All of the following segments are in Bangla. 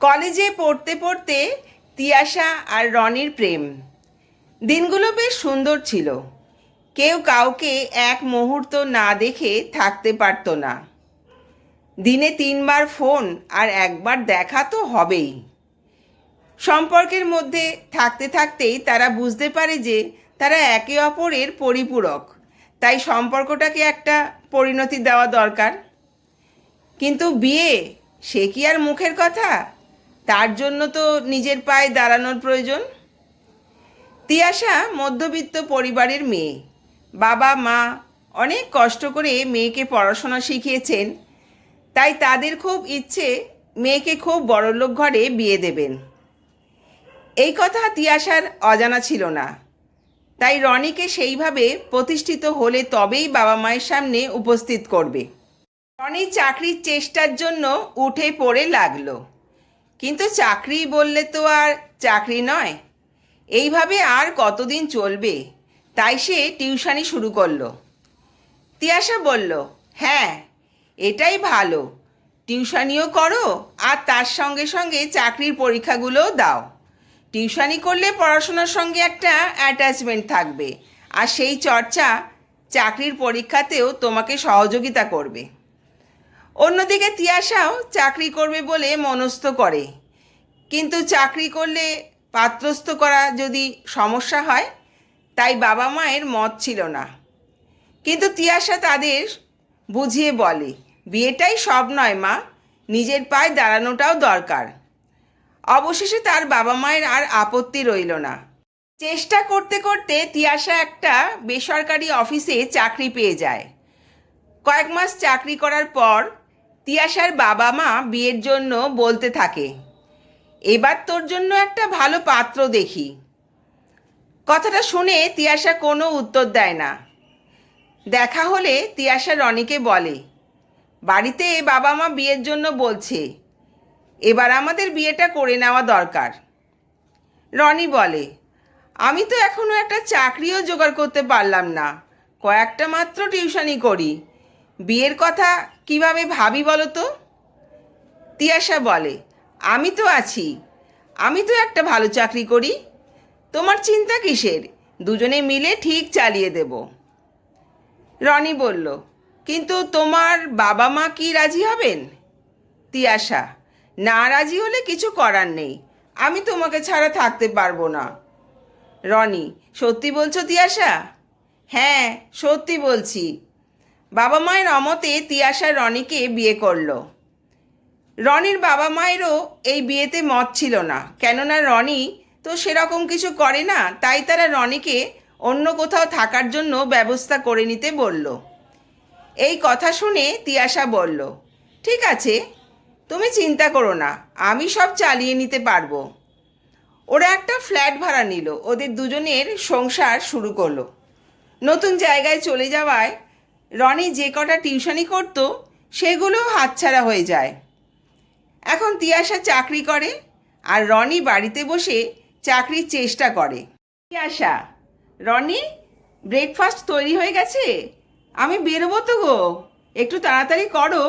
কলেজে পড়তে পড়তে তিয়াশা আর রনির প্রেম। দিনগুলো বেশ সুন্দর ছিল। কেউ কাউকে এক মুহূর্ত না দেখে থাকতে পারতো না। দিনে তিনবার ফোন আর একবার দেখা তো হবেই। সম্পর্কের মধ্যে থাকতে থাকতেই তারা বুঝতে পারে যে তারা একে অপরের পরিপূরক, তাই সম্পর্কটাকে একটা পরিণতি দেওয়া দরকার। কিন্তু বিয়ে, সে কি আর মুখের কথা? তার জন্য তো নিজের পায়ে দাঁড়ানোর প্রয়োজন। তিয়াশা মধ্যবিত্ত পরিবারের মেয়ে। বাবা, মা অনেক কষ্ট করে মেয়েকে পড়াশোনা শিখিয়েছেন। তাই তাদের খুব ইচ্ছে মেয়েকে খুব বড়লোক ঘরে বিয়ে দেবেন। এই কথা তিয়াশার অজানা ছিল না। তাই রনিকে সেইভাবে প্রতিষ্ঠিত হলে তবেই বাবা মায়ের সামনে উপস্থিত করবে। রনি চাকরির চেষ্টার জন্য উঠে পড়ে লাগল। কিন্তু চাকরি বললে তো আর চাকরি নয়। এইভাবে আর কতদিন চলবে? তাই সে টিউশানি শুরু করল। তিয়াশা বলল হ্যাঁ এটাই ভালো। টিউশানিও করো আর তার সঙ্গে সঙ্গে চাকরির পরীক্ষাগুলোও দাও। টিউশানি করলে পড়াশোনার সঙ্গে একটা অ্যাটাচমেন্ট থাকবে। আর সেই চর্চা চাকরির পরীক্ষাতেও তোমাকে সহযোগিতা করবে। অন্যদিকে তিয়াশাও চাকরি করবে বলে মনস্থ করে। কিন্তু চাকরি করলে পাত্রস্থ করা যদি সমস্যা হয়, তাই বাবা মায়ের মত ছিল না। কিন্তু তিয়াশা তাদের বুঝিয়ে বলে, বিয়েটাই সব নয় মা, নিজের পায়ে দাঁড়ানোটাও দরকার। অবশেষে তার বাবা মায়ের আর আপত্তি রইল না। চেষ্টা করতে করতে তিয়াশা একটা বেসরকারি অফিসে চাকরি পেয়ে যায়। কয়েক মাস চাকরি করার পর তিয়াশার বাবা মা বিয়ের জন্য বলতে থাকে, এবার তোর জন্য একটা ভালো পাত্র দেখি। কথাটা শুনে তিয়াশা কোনো উত্তর দেয় না। দেখা হলে তিয়াশা রনিকে বলে, বাড়িতে বাবা মা বিয়ের জন্য বলছে, এবার আমাদের বিয়েটা করে নেওয়া দরকার। রনি বলে, আমি তো এখনও একটা চাকরিও জোগাড় করতে পারলাম না, কয়েকটা মাত্র টিউশনি করি। বিয়ের কথা কীভাবে ভাবি বলো তো তিয়াশা বলে, আমি তো আছি। আমি তো একটা ভালো চাকরি করি। তোমার চিন্তা কিসের? দুজনে মিলে ঠিক চালিয়ে দেব। রনি বলল, কিন্তু তোমার বাবা মা কি রাজি হবেন? তিয়াশা, না রাজি হলে কিছু করার নেই। আমি তোমাকে ছাড়া থাকতে পারব না। রনি, সত্যি বলছো তিয়াশা? হ্যাঁ সত্যি বলছি। বাবা মায়ের অমতে তিয়াশা রনিকে বিয়ে করল। রনির বাবা মায়েরও এই বিয়েতে মত ছিল না। কেননা রনি তো সেরকম কিছু করে না, তাই তারা রনিকে অন্য কোথাও থাকার জন্য ব্যবস্থা করে নিতে বলল। এই কথা শুনে তিয়াশা বলল, ঠিক আছে, তুমি চিন্তা করো না, আমি সব চালিয়ে নিতে পারব। ওরা একটা ফ্ল্যাট ভাড়া নিল, ওদের দুজনের সংসার শুরু করল। নতুন জায়গায় চলে যাওয়ায় রনি যে কটা টিউশনি করতো সেগুলো হাতছাড়া হয়ে যায়। এখন তিয়াশা চাকরি করে আর রনি বাড়িতে বসে চাকরির চেষ্টা করে। তিয়াশা, রনি ব্রেকফাস্ট তৈরি হয়ে গেছে? আমি বেরোবো তো গো। একটু তাড়াতাড়ি করো।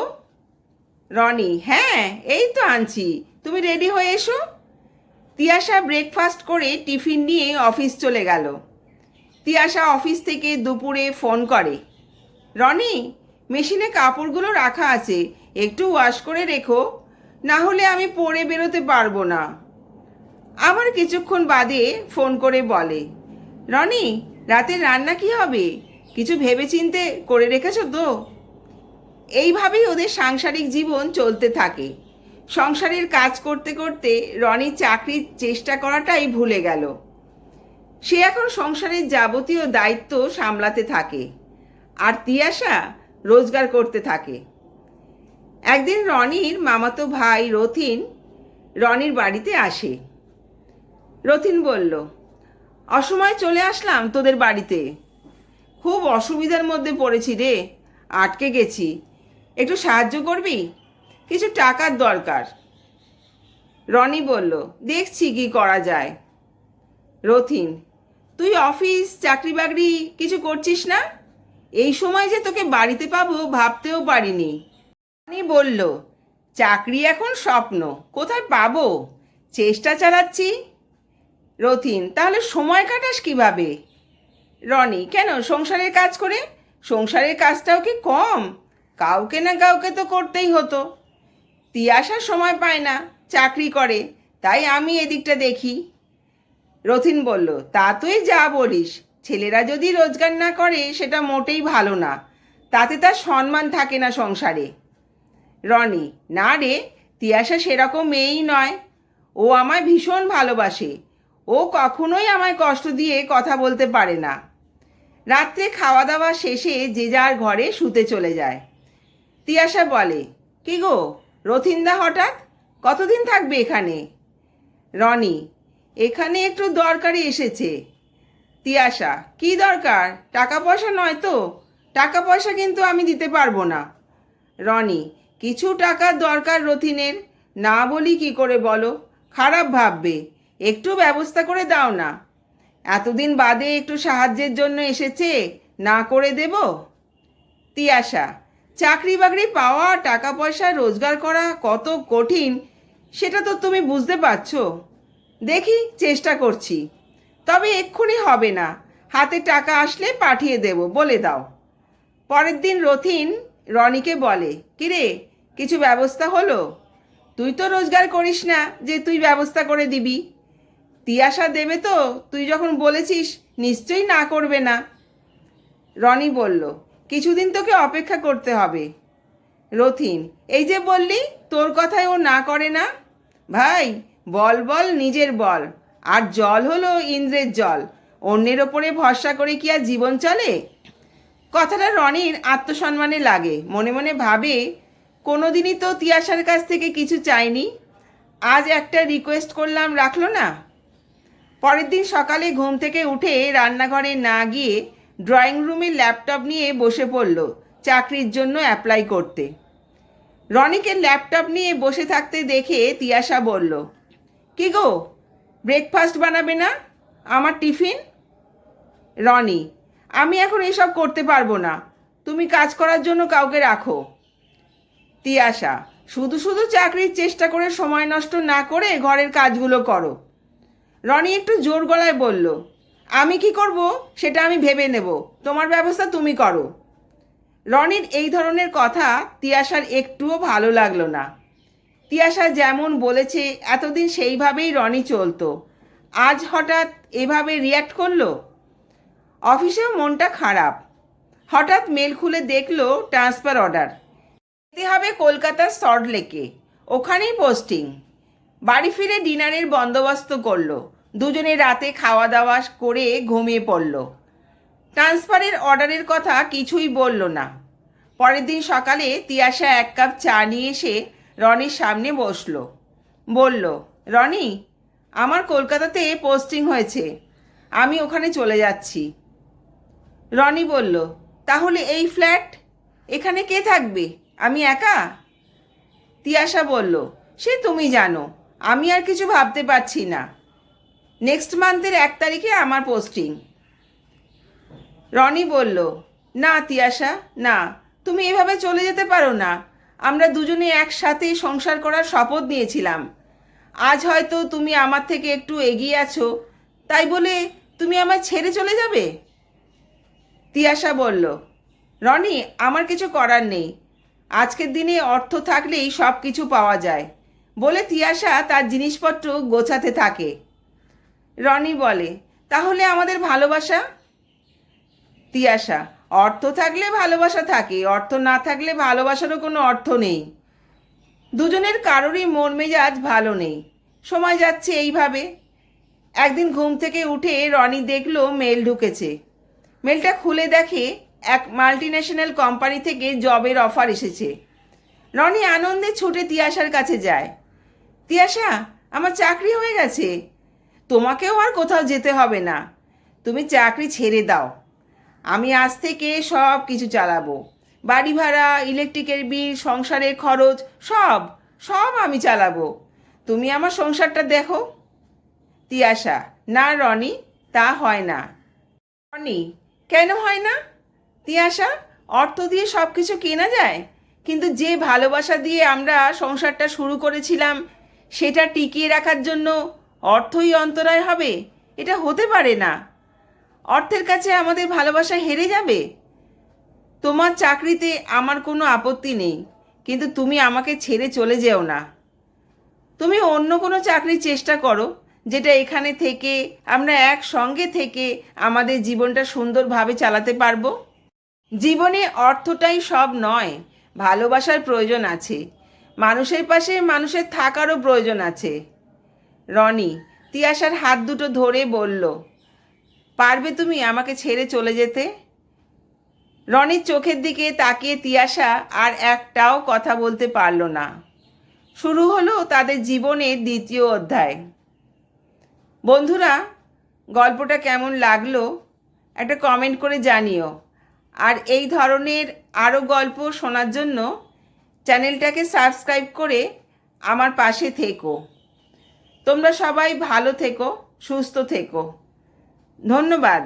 রনি হ্যাঁ এই তো আনছি। তুমি রেডি হয়ে এসো। তিয়াশা ব্রেকফাস্ট করে টিফিন নিয়ে অফিস চলে গেল। তিয়াশা অফিস থেকে দুপুরে ফোন করে। রনি, মেশিনে কাপড়গুলো রাখা আছে, একটু ওয়াশ করে রেখো, না হলে আমি পরে বেরোতে পারব না। আবার কিছুক্ষণ বাদে ফোন করে বলে, রনি রাতের রান্না কি হবে? কিছু ভেবেচিন্তে করে রেখেছো তো? এইভাবেই ওদের সাংসারিক জীবন চলতে থাকে। সংসারের কাজ করতে করতে রনি চাকরির চেষ্টা করাটাই ভুলে গেল। সে এখন সংসারের যাবতীয় দায়িত্ব সামলাতে থাকে। আর তিয়াশা রোজগার করতে থাকে। একদিন রনির মামাতো ভাই রথিন রনির বাড়িতে আসে। রথিন বলল, অসময়ে চলে আসলাম তোদের বাড়িতে। খুব অসুবিধার মধ্যে পড়েছি রে, আটকে গেছি। একটু সাহায্য করবি? কিছু টাকার দরকার। রনি বলল, দেখছি কি করা যায়। রথিন, তুই অফিস চাকরি বাকরি কিছু করছিস না? এই সময় যে তোকে বাড়িতে পাবো ভাবতেও পারিনি। রনি বলল, চাকরি এখন স্বপ্ন, কোথায় পাবো? চেষ্টা চালাচ্ছি? রথিন, তাহলে সময় কাটাস কীভাবে? রনি, কেন, সংসারের কাজ করে? সংসারের কাজটাও কি কম? কাউকে না কাউকে তো করতেই হতো। তিয়াসার সময় পায় না, চাকরি করে, তাই আমি এদিকটা দেখি। রথিন বলল, তা তুই যা বলিস ছেলেরা যদি রোজগার না করে, সেটা মোটেই ভালো না। তাতে তার সম্মান থাকে না সংসারে। রনি, না রে তিয়াসা সেরকম মেয়েই নয়। ও আমায় ভীষণ ভালোবাসে। ও কখনোই আমায় কষ্ট দিয়ে কথা বলতে পারে না। রাত্রে খাওয়া দাওয়া শেষে যে যার ঘরে শুতে চলে যায়। তিয়াসা বলে, কি গো, রথিন্দা হঠাৎ? কতদিন থাকবে এখানে? রনি, এখানে একটু দরকারি এসেছে। তিয়াসা কি দরকার? টাকা পয়সা নয় তো? টাকা পয়সা কিন্তু আমি দিতে পারব না। রনি, কিছু টাকার দরকার রথিনের? না বলি কি করে বলো? খারাপ ভাববে। একটু ব্যবস্থা করে দাও না। এতদিন বাদে একটু সাহায্যের জন্য এসেছে, না করে দেব? তিয়াসা চাকরি বাকরি পাওয়া টাকা পয়সা রোজগার করা কত কঠিন, সেটা তো তুমি বুঝতে পারছ। দেখি, চেষ্টা করছি। তবে এক্ষুনি হবে না। হাতে টাকা আসলে পাঠিয়ে দেব, বলে দাও। পরের দিন রথিন রনিকে বলে, কিরে, কিছু ব্যবস্থা হলো? তুই তো রোজগার করিস না যে তুই ব্যবস্থা করে দিবি। তিয়াসা দেবে তো, তুই যখন বলেছিস নিশ্চয়ই না করবে না। রনি বলল, কিছুদিন তোকে অপেক্ষা করতে হবে। রথিন, এই যে বললি তোর কথায় ও না করে না? ভাই, বল বল, নিজের বল। আর জল হলো ইন্দ্রের জল। অন্যের ওপরে ভরসা করে কি আর জীবন চলে? কথাটা রনির আত্মসম্মানে লাগে। মনে মনে ভাবে, কোনোদিনই তো তিয়াসার কাছ থেকে কিছু চাইনি। আজ একটা রিকোয়েস্ট করলাম, রাখল না? পরের দিন সকালে ঘুম থেকে উঠে রান্নাঘরে না গিয়ে ড্রয়িং রুমে ল্যাপটপ নিয়ে বসে পড়ল চাকরির জন্য অ্যাপ্লাই করতে। রনিকে ল্যাপটপ নিয়ে বসে থাকতে দেখে তিয়াসা বলল, কি গো ব্রেকফাস্ট বানাবে না, আমার টিফিন রনি। আমি এখন এসব করতে পারব না। তুমি কাজ করার জন্য কাউকে রাখো। তিয়াসা শুধু শুধু চাকরির চেষ্টা করে সময় নষ্ট না করে ঘরের কাজগুলো করো। রনি একটু জোর গলায় বলল, আমি কি করব সেটা আমি ভেবে নেব। তোমার ব্যবস্থা তুমি করো। রনির এই ধরনের কথা তিয়াসার একটুও ভালো লাগল না। তিয়াসা যেমন বলেছে, এতদিন সেইভাবেই রনি চলতো। আজ হঠাৎ এভাবে রিয়্যাক্ট করল? অফিসেও মনটা খারাপ। হঠাৎ মেল খুলে দেখল ট্রান্সফার অর্ডার যেতে হবে কলকাতার সল্ট লেকে ওখানেই পোস্টিং বাড়ি ফিরে ডিনারের বন্দোবস্ত করল। দুজনে রাতে খাওয়া দাওয়া করে ঘুমিয়ে পড়ল। ট্রান্সফারের অর্ডারের কথা কিছুই বলল না। পরের দিন সকালে তিয়াসা এক কাপ চা নিয়ে এসে রনির সামনে বসল। বলল, রনি, আমার কলকাতাতে পোস্টিং হয়েছে। আমি ওখানে চলে যাচ্ছি। রনি বলল, তাহলে এই ফ্ল্যাট? এখানে কে থাকবে? আমি একা? তিয়াসা বলল, সে তুমি জানো, আমি আর কিছু ভাবতে পারছি না। নেক্সট মান্থের এক তারিখে আমার পোস্টিং। রনি বলল, না তিয়াসা না, তুমি এভাবে চলে যেতে পারো না। আমরা দুজনে একসাথেই সংসার করার শপথ নিয়েছিলাম। আজ হয়তো তুমি আমার থেকে একটু এগিয়ে আছো, তাই বলে তুমি আমায় ছেড়ে চলে যাবে? তিয়াসা বলল, রনি, আমার কিছু করার নেই। আজকের দিনে অর্থ থাকলেই সব কিছু পাওয়া যায়, বলে তিয়াসা তার জিনিসপত্র গোছাতে থাকে। রনি বলে, তাহলে আমাদের ভালোবাসা? তিয়াসা অর্থ থাকলে ভালোবাসা থাকে, অর্থ না থাকলে ভালোবাসারও কোনো অর্থ নেই। দুজনের কারোরই মন মেজাজ ভালো নেই। সময় যাচ্ছে এইভাবে। একদিন ঘুম থেকে উঠে রনি দেখল মেল ঢুকেছে। মেলটা খুলে দেখে এক মাল্টিন্যাশনাল কোম্পানি থেকে জবের অফার এসেছে। রনি আনন্দে ছুটে তিয়াসার কাছে যায়। তিয়াসা আমার চাকরি হয়ে গেছে। তোমাকেও আর কোথাও যেতে হবে না। তুমি চাকরি ছেড়ে দাও। আমি আজ থেকে সব কিছু চালাবো। বাড়ি ভাড়া ইলেকট্রিকের বিল সংসারের খরচ, সব সব আমি চালাবো। তুমি আমার সংসারটা দেখো। তিয়াসা না রনি, তা হয় না। রনি, কেন হয় না? তিয়াসা অর্থ দিয়ে সব কিছু কেনা যায়? কিন্তু যে ভালোবাসা দিয়ে আমরা সংসারটা শুরু করেছিলাম, সেটা টিকিয়ে রাখার জন্য অর্থই অন্তরায় হবে? এটা হতে পারে না। অর্থের কাছে আমাদের ভালোবাসা হেরে যাবে? তোমার চাকরিতে আমার কোনো আপত্তি নেই, কিন্তু তুমি আমাকে ছেড়ে চলে যেও না। তুমি অন্য কোনো চাকরির চেষ্টা করো, যেটা এখানে থেকে আমরা একসঙ্গে থেকে আমাদের জীবনটা সুন্দরভাবে চালাতে পারব? জীবনে অর্থটাই সব নয়, ভালোবাসার প্রয়োজন আছে। মানুষের পাশে মানুষের থাকারও প্রয়োজন আছে। রনি, তিয়াশার হাত দুটো ধরে বলল পারবে তুমি আমাকে ছেড়ে চলে যেতে? রনির চোখের দিকে তাকিয়ে তিয়াশা আর একটাও কথা বলতে পারল না। শুরু হলো তাদের জীবনের দ্বিতীয় অধ্যায়। বন্ধুরা, গল্পটা কেমন লাগল? একটা কমেন্ট করে জানিও। আর এই ধরনের আরও গল্প শোনার জন্য চ্যানেলটাকে সাবস্ক্রাইব করে আমার পাশে থেকো। তোমরা সবাই ভালো থেকো, সুস্থ থেকো। ধন্যবাদ।